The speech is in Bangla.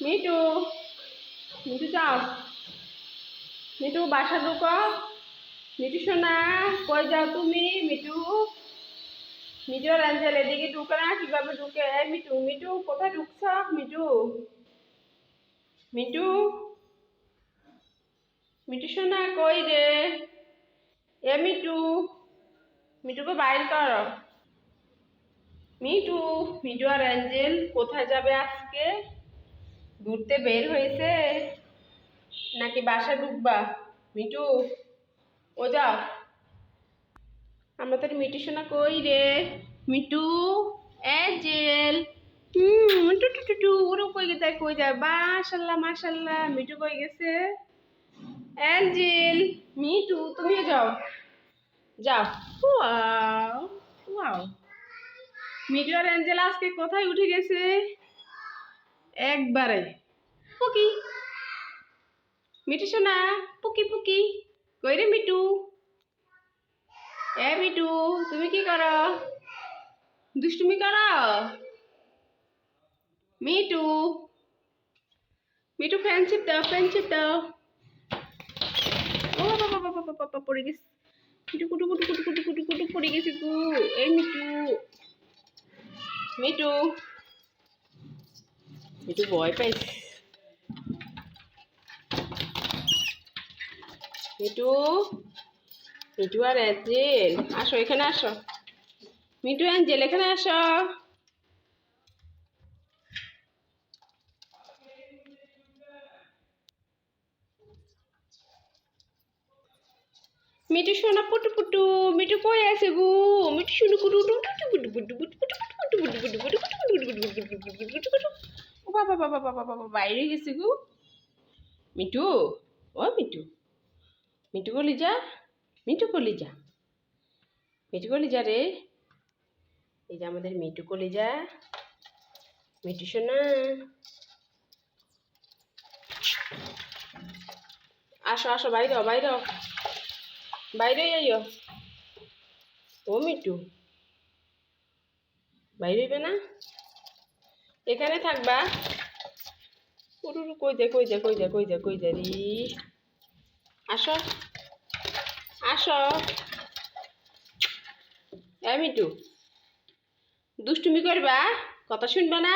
মিটু মিটু যাও মিটু বাসা ঢুকো মিটু সোনা কই যাও তুমি মিটু মিটু আর অ্যাঞ্জেল এদিকে ঢুকে না কীভাবে ঢুকে মিটু মিটু কোথায় ঢুকছ মিটু মিটু মিটু সোনা কই রে এ মিটু মিটুকে বাইর কর মিটু মিটু আর অ্যাঞ্জেল কোথায় যাবে আজকে ঘুরতে বের হয়েছে। নাকি বাসা ঢুকবা? মিটু ও যা আমাদের মিটু সোনা কই রে? মিটু অ্যাঞ্জেল। হুম, টু টু টু ওরও কই গেছে কই যায়। মাশাল্লাহ মাশাল্লাহ মিটু কই গেছে? অ্যাঞ্জেল মিটু তুমিও যাও। যাও। Wow wow. মিটু আর অ্যাঞ্জেল আজকে কোথায় উঠে গেছে? একবারে। পুকি। মিটু সোনা, পুকি পুকি। কই রে মিটু এ মিটু তুমি কি করো? দুষ্টুমি করো? মিটু মিটু ফ্রেন্ডশিপ দাও ফ্রেন্ডশিপ দাও ও, বাবা বাবা বাবা বাবা পড়ে গেছে। মিটু কুটু কুটু কুটু কুটু কুটু কুটু পড়ে গেছে গু। এই মিটু মিটু মিটু ভয় পাইছে মিটু মিটু আর অ্যাঞ্জেল আসো এখানে আসো মিটু অ্যাঞ্জেল এখানে আসো মিটু সোনা পুটু পুটু মিটু কই আছে গো মিটু সোনা কুটু টু টু পুটু পুটু পুটু পুটু পুটু পুটু পুটু পুটু পুটু পুটু পুটু পুটু পুটু পুটু পুটু পুটু ও বাবা বাবা বাবা বাবা বাইরে গেছে গো। মিটু ও মিটু মিটু কলিজা মিটু কলিজা। মিটু কলিজা রে। এই যে আমাদের মিটু কলিজা। মিটু সোনা আসো আসো, বাইরে বাইরে। বাইরে আইও। ও মিটু বাইরে না? এখানে থাকবা। উরুরু কই যা কই যা কই যা কই যা কই যা রি। আসো আসো। মিটু দুষ্টুমি করবা? কথা শুনবা না?